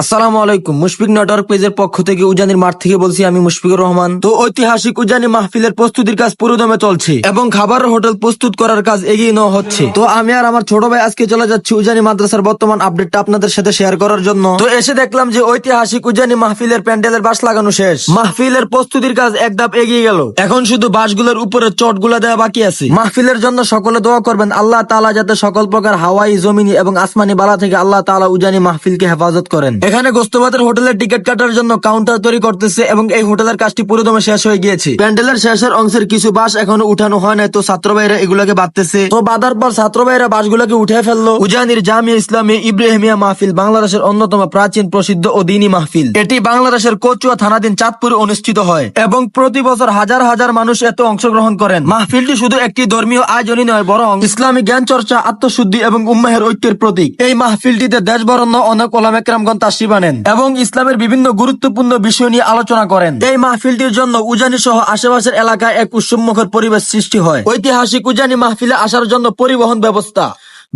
আসসালামু আলাইকুম। মুশফিক নেটওয়ার্ক পেজের পক্ষ থেকে উজানির মাঠ থেকে বলছি, আমি মুশফিকুর রহমান। তো ঐতিহাসিক উজানি মাহফিলের প্রস্তুতির কাজ পুরোদমে চলছে এবং খাবার হোটেল প্রস্তুত করার কাজ এগিয়ে নেওয়া হচ্ছে। তো আমি আর আমার ছোট ভাই আজকে চলে যাচ্ছি উজানি মাদ্রাসার বর্তমান আপডেটটা আপনাদের সাথে শেয়ার করার জন্য। তো এসে দেখলাম যে ঐতিহাসিক উজানি মাহফিলের প্যান্ডেলের বাস লাগানো শেষ। মাহফিলের প্রস্তুতির কাজ এক ধাপ এগিয়ে গেল। এখন শুধু বাসগুলোর উপরে চটগুলা দেওয়া বাকি আছে। মাহফিলের জন্য সকলে দোয়া করবেন, আল্লাহ তালা যাতে সকল প্রকার হাওয়াই, জমিনি এবং আসমানি বালা থেকে আল্লাহ তালা উজানি মাহফিলকে হেফাজত করেন। এখানে গোস্তবাদের হোটেলের টিকিট কাটার জন্য কাউন্টার তৈরি করতেছে এবং এই হোটেলের কাজটি পুরোদমে শেষ হয়ে গিয়েছে। প্যান্ডেলের শেষের অংশের কিছু বাস এখনও উঠানো হয় নাই, তো ছাত্র ভাইরা এগুলোকে বাঁধতেছে। তো বাঁধার পর ছাত্র ভাইরা বাসগুলোকে উঠে ফেলল। উজানির জামিয়া ইসলামী ইব্রাহিমিয়া মাহফিল বাংলাদেশের অন্যতম প্রাচীন প্রসিদ্ধ ও দিনী মাহফিল। এটি বাংলাদেশের কচুয়া থানাধীন চাঁদপুরে অনুষ্ঠিত হয় এবং প্রতি বছর হাজার হাজার মানুষ এতে অংশগ্রহণ করেন। মাহফিলটি শুধু একটি ধর্মীয় আয়োজনই নয়, বরং ইসলামী জ্ঞান চর্চা আত্মশুদ্ধি এবং উম্মাহের ঐক্যের প্রতীক। এই মাহফিলটিতে দেশ বরণ্য অনেক ওলামেকরামগণ তাশরিফ বানেন এবং ইসলামের বিভিন্ন গুরুত্বপূর্ণ বিষয় নিয়ে আলোচনা করেন। এই মাহফিলটির জন্য উজানি সহ আশেপাশের এলাকায় এক উৎসবমুখর পরিবেশ সৃষ্টি হয়। ঐতিহাসিক উজানি মাহফিলে আসার জন্য পরিবহন ব্যবস্থা।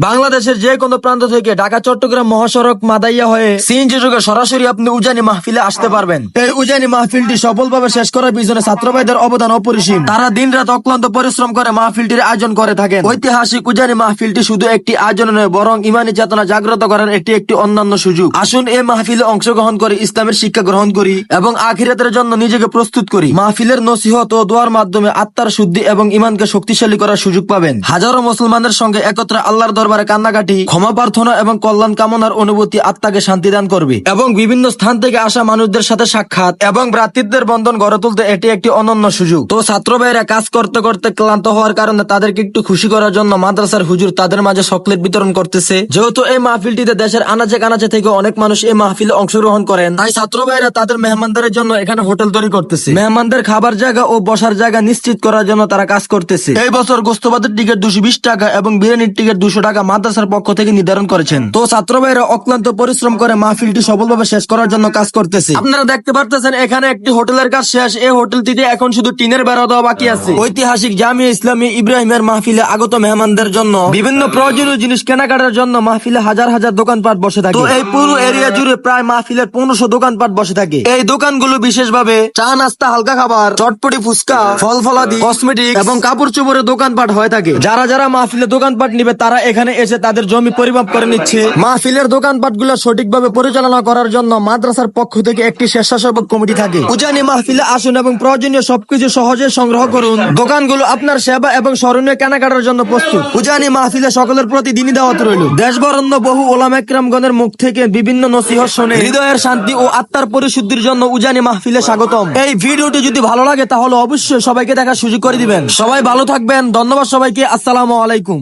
বাংলাদেশের যে কোনো প্রান্ত থেকে ঢাকা, চট্টগ্রাম মহাসড়ক মাদাইয়া হয়ে সিএনজি যুগে সরাসরি আপনি উজানি মাহফিলে আসতে পারবেন। এই উজানি মাহফিলটি সফলভাবে শেষ করার পিছনে ছাত্র ভাইদের অবদান অপরিসীম। তারা দিন রাত অক্লান্ত পরিশ্রম করে মাহফিলটির আয়োজন করে থাকেন। ঐতিহাসিক উজানি মাহফিলটি শুধু একটি আয়োজন নয়, বরং ইমানি চেতনা জাগ্রত করার একটি একটি অন্যান্য সুযোগ। আসুন এই মাহফিলে অংশগ্রহণ করে, ইসলামের শিক্ষা গ্রহণ করি এবং আখিরাতের জন্য নিজেকে প্রস্তুত করি। মাহফিলের নসিহত ও দোয়ার মাধ্যমে আত্মার শুদ্ধি এবং ইমানকে শক্তিশালী করার সুযোগ পাবেন। হাজারো মুসলমানের সঙ্গে একত্রে আল্লাহর দরবারে কান্নাকাটি, ক্ষমা প্রার্থনা এবং কল্যাণ কামনার অনুভূতি আত্মাকে শান্তি দান করবে। এবং বিভিন্ন স্থান থেকে আসা মানুষদের সাথে সাক্ষাৎ এবং ভ্রাতৃত্বের বন্ধন গড়ে তুলতে এটি একটি অনন্য সুযোগ। তো ছাত্র ভাইরা কাজ করতে করতে ক্লান্ত হওয়ার কারণে তাদেরকে একটু খুশি করার জন্য মাদ্রাসার হুজুর তাদের মাঝে চকলেট বিতরণ করতেছে। যেহেতু এই মাহফিলটিতে দেশের আনাচে কানাচে থেকে অনেক মানুষ এই মাহফিলে অংশগ্রহণ করেন, তাই ছাত্র ভাইরা তাদের মেহমানদের জন্য এখানে হোটেল তৈরি করতেছে। মেহমানদের খাবার জায়গা ও বসার জায়গা নিশ্চিত করার জন্য তারা কাজ করতেছে। এই বছর গোস্তবাদের টিকিট দুশো টাকা এবং বিরিয়ানির টিকিট দুশো টাকা মাদ্রাসার পক্ষ থেকে নির্ধারণ করেছেন। তো ছাত্র ভাইরা অক্লান্ত পরিশ্রম করে মাহফিলটি সফলভাবে শেষ করার জন্য কাজ করতেছে। আপনারা দেখতে পারতেছেন এখানে একটি হোটেলের কাজ শেষ। এই হোটেলটিতে এখন শুধু টিনের বেড়া দেওয়া বাকি আছে। ঐতিহাসিক জামিয়া ইসলামী ইব্রাহিমের মাহফিলে আগত মেহমানদের জন্য বিভিন্ন প্রয়োজনীয় জিনিস কেনাকাটার জন্য মাহফিলে হাজার হাজার দোকানপাট বসে থাকে। তো এই পুরো এরিয়া জুড়ে প্রায় মাহফিলের পনেরোশো দোকানপাট বসে থাকে। এই দোকানগুলো বিশেষভাবে চা নাস্তা হালকা খাবার চটপটি ফুচকা ফল ফলাদি কসমেটিক এবং কাপড় চোপড়ের দোকানপাট হয়ে থাকে। যারা যারা মাহফিলে দোকানপাট নিবে তারা এখানে এসে তাদের জমি পরিমাপ করে নিচ্ছে। মাহফিলের দোকানপাটগুলো সঠিকভাবে পরিচালনা করার জন্য মাদ্রাসার পক্ষ থেকে একটি স্বেচ্ছাসেবক কমিটি থাকে। উজানি মাহফিলে আসুন এবং প্রয়োজনীয় সবকিছু সহজে সংগ্রহ করুন। দোকানগুলো আপনার সেবা এবং স্মরণীয় কেনাকাটার জন্য প্রস্তুত। উজানি মাহফিলে সকলের প্রতি দিনই দাওয়াত রইল। দেশ বরণ্য বহু ওলাম একরামগণের মুখ থেকে বিভিন্ন নসিহত শুনে। হৃদয়ের শান্তি ও আত্মার পরিশুদ্ধির জন্য উজানি মাহফিলে স্বাগতম। এই ভিডিওটি যদি ভালো লাগে তাহলে অবশ্যই সবাইকে দেখার সুযোগ করে দিবেন। সবাই ভালো থাকবেন। ধন্যবাদ সবাইকে। আসসালামু আলাইকুম।